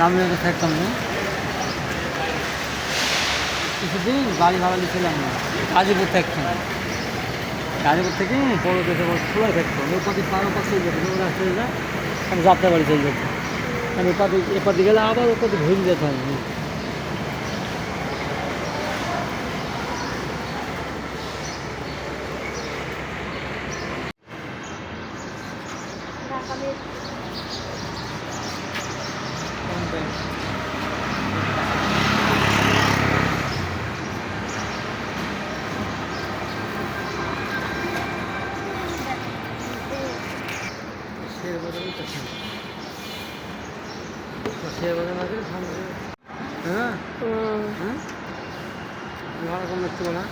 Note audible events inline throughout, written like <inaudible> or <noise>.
রামনগরে থাকতাম না কিছুদিন বাড়ি ভাড়া নিয়েছিলাম না। গাজীপুর থাকতাম গাজীপুর থেকে বড় দেশে বড় খোলা থাকতো। পথে পার চলে যেত ওরা চলে যায় আমি যাত্রা বাড়ি চলে যেত আমি এপাতে এপাতে গেলে আবার ওপাতে ঘুরে যেতে হয় আছে হ্যাঁ হ্যাঁ কম না না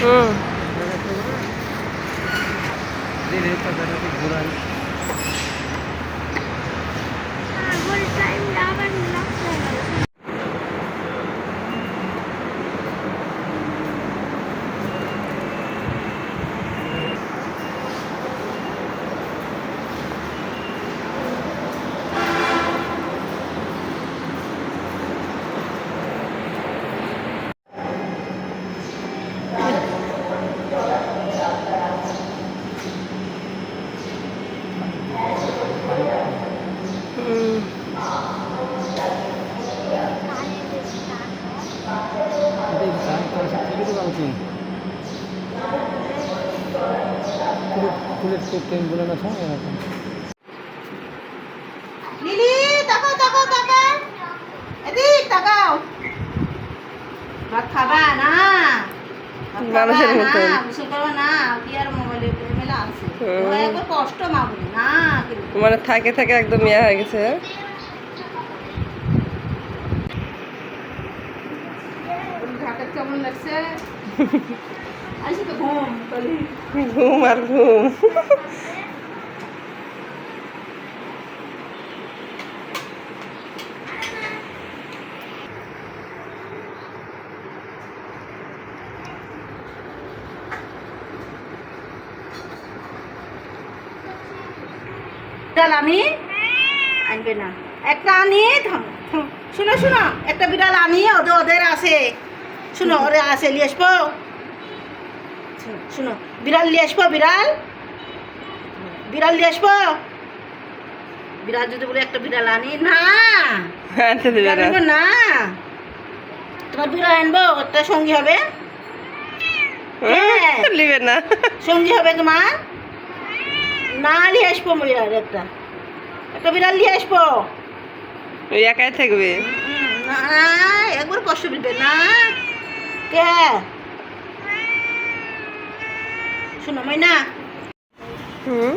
হুম ঘোরাই তো না এরকম। লিলি তাকাও তাকাও তাকাও। এদিক তাকাও। ভাত খাবা না? মানুষের কষ্ট মাগুনি। না মানে থাকে থাকে একদম ইয়া হয়ে গেছে হ্যাঁ? ঢাকা কেমন লাগছে? <laughs> ঘুম আর ঘুম। বিড়াল আনি? আনবে না। একটা আনি থাম। শুনো শুনো একটা বিড়াল আনি ওদের ওদের আছে শুনো ওরে আছে নিয়ে আসব। শুনো, বিড়াল নিয়ে আসব বিড়াল। বিড়াল নিয়ে আসব। বিড়াল যদি বলে একটা বিড়াল আনি না। না। তোমার বিড়াল আনব একটা সঙ্গী হবে। হ্যাঁ। হুম, না। সঙ্গী হবে তোমার। না নিয়ে আসব বিড়াল একটা। একটা বিড়াল নিয়ে আসব। একাই থাকবে। না একবার কষ্ট দিবে না। কে? শোনো মাইনা। হুম?